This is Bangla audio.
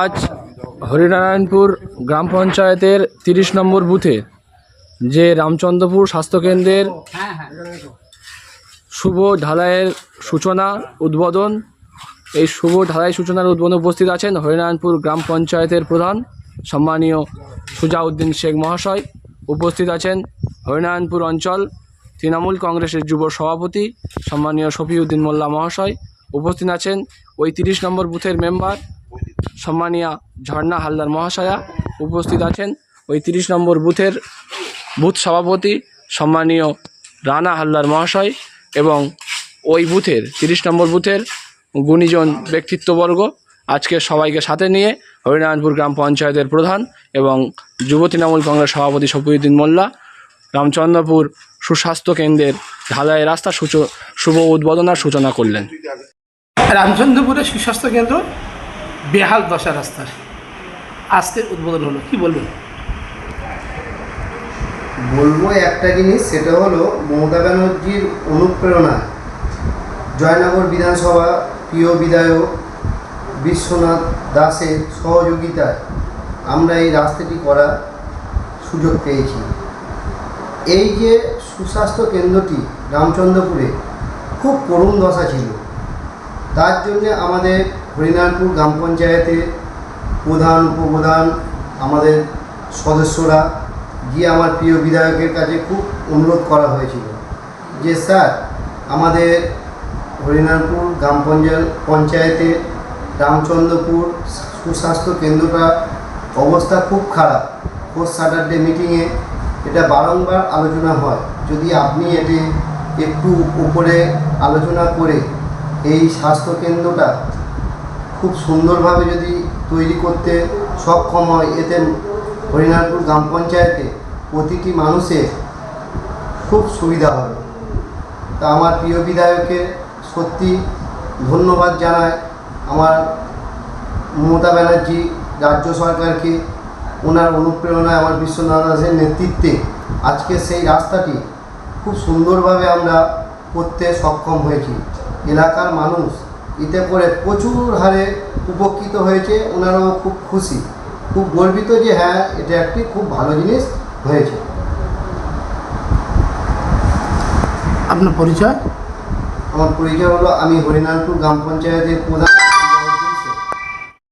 আজ হরিনারায়ণপুর গ্রাম পঞ্চায়েতের তিরিশ নম্বর বুথে যে রামচন্দ্রপুর স্বাস্থ্যকেন্দ্রের শুভ ঢালাইয়ের সূচনা, উদ্বোধন, এই শুভ ঢালাই সূচনার উদ্বোধনে উপস্থিত আছেন হরিনারায়ণপুর গ্রাম পঞ্চায়েতের প্রধান সম্মানীয় সুজাউদ্দিন শেখ মহাশয়। উপস্থিত আছেন হরিনারায়ণপুর অঞ্চল তৃণমূল কংগ্রেসের যুব সভাপতি সম্মানীয় শফিউদ্দিন মোল্লা মহাশয়। উপস্থিত আছেন ওই তিরিশ নম্বর বুথের মেম্বার সম্মানিয়া ঝর্ণা হালদার মহাশয়া উপস্থিত আছেন। ওই তিরিশ নম্বর বুথের বুথ সভাপতি সম্মানীয় রানা হালদার মহাশয় এবং ওই বুথের, তিরিশ নম্বর বুথের গুণীজন ব্যক্তিত্ববর্গ, আজকে সবাইকে সাথে নিয়ে হরিনারায়ণপুর গ্রাম পঞ্চায়েতের প্রধান এবং যুব তৃণমূল কংগ্রেস সভাপতি শফিউদ্দিন মোল্লা, রামচন্দ্রপুর সুস্বাস্থ্য কেন্দ্রের ঢালাই রাস্তা সূচ শুভ উদ্বোধনার সূচনা করলেন। রামচন্দ্রপুরের সুস্বাস্থ্য কেন্দ্র, বেহাল দশা রাস্তার। আজকের উদ্বোধন হলো, কি বলবেন? বলব একটা জিনিস, সেটা হলো মমতা ব্যানার্জির অনুপ্রেরণা। জয়নগর বিধানসভা প্রিয় বিধায়ক বিশ্বনাথ দাসের সহযোগিতায় আমরা এই রাস্তাটি করার সুযোগ পেয়েছি। এই যে সুস্বাস্থ্য কেন্দ্রটি রামচন্দ্রপুরে খুব করুণ দশা ছিল তার জন্যে আমাদের হরিনারপুর গ্রাম পঞ্চায়েতে প্রধান, উপপ্রধান আমাদের সদস্যরা গিয়ে আমার প্রিয় বিধায়কের কাছে খুব অনুরোধ করা হয়েছিল যে, স্যার, আমাদের হরিনারপুর গ্রাম পঞ্চায়েত, পঞ্চায়েতে রামচন্দ্রপুর সুস্বাস্থ্য কেন্দ্রটা অবস্থা খুব খারাপ। ফোর্থ স্যাটারডে মিটিংয়ে এটা বারংবার আলোচনা হয়। যদি আপনি এটি একটু উপরে আলোচনা করে এই স্বাস্থ্যকেন্দ্রটা খুব সুন্দরভাবে যদি তৈরি করতে সক্ষম হয়, এতে হরিনারপুর গ্রাম পঞ্চায়েতে প্রতিটি মানুষের খুব সুবিধা হবে। তা আমার প্রিয় বিধায়ককে সত্যি ধন্যবাদ জানায় আমার মমতা ব্যানার্জি রাজ্য সরকারকে ওনার অনুপ্রেরণায় আমার বিশ্বনাথ দাসের নেতৃত্বে আজকে সেই রাস্তাটি খুব সুন্দরভাবে আমরা করতে সক্ষম হয়েছি। এলাকার মানুষ এতে করে প্রচুর হারে উপকৃত হয়েছে ওনারাও খুব খুশি। খুব গর্বিত যে হ্যাঁ এটা একটি খুব ভালো জিনিস হয়েছে। আপনার পরিচয়? আমার পরিচয় হলো আমি হরিনারপুর গ্রাম পঞ্চায়েতের প্রধান।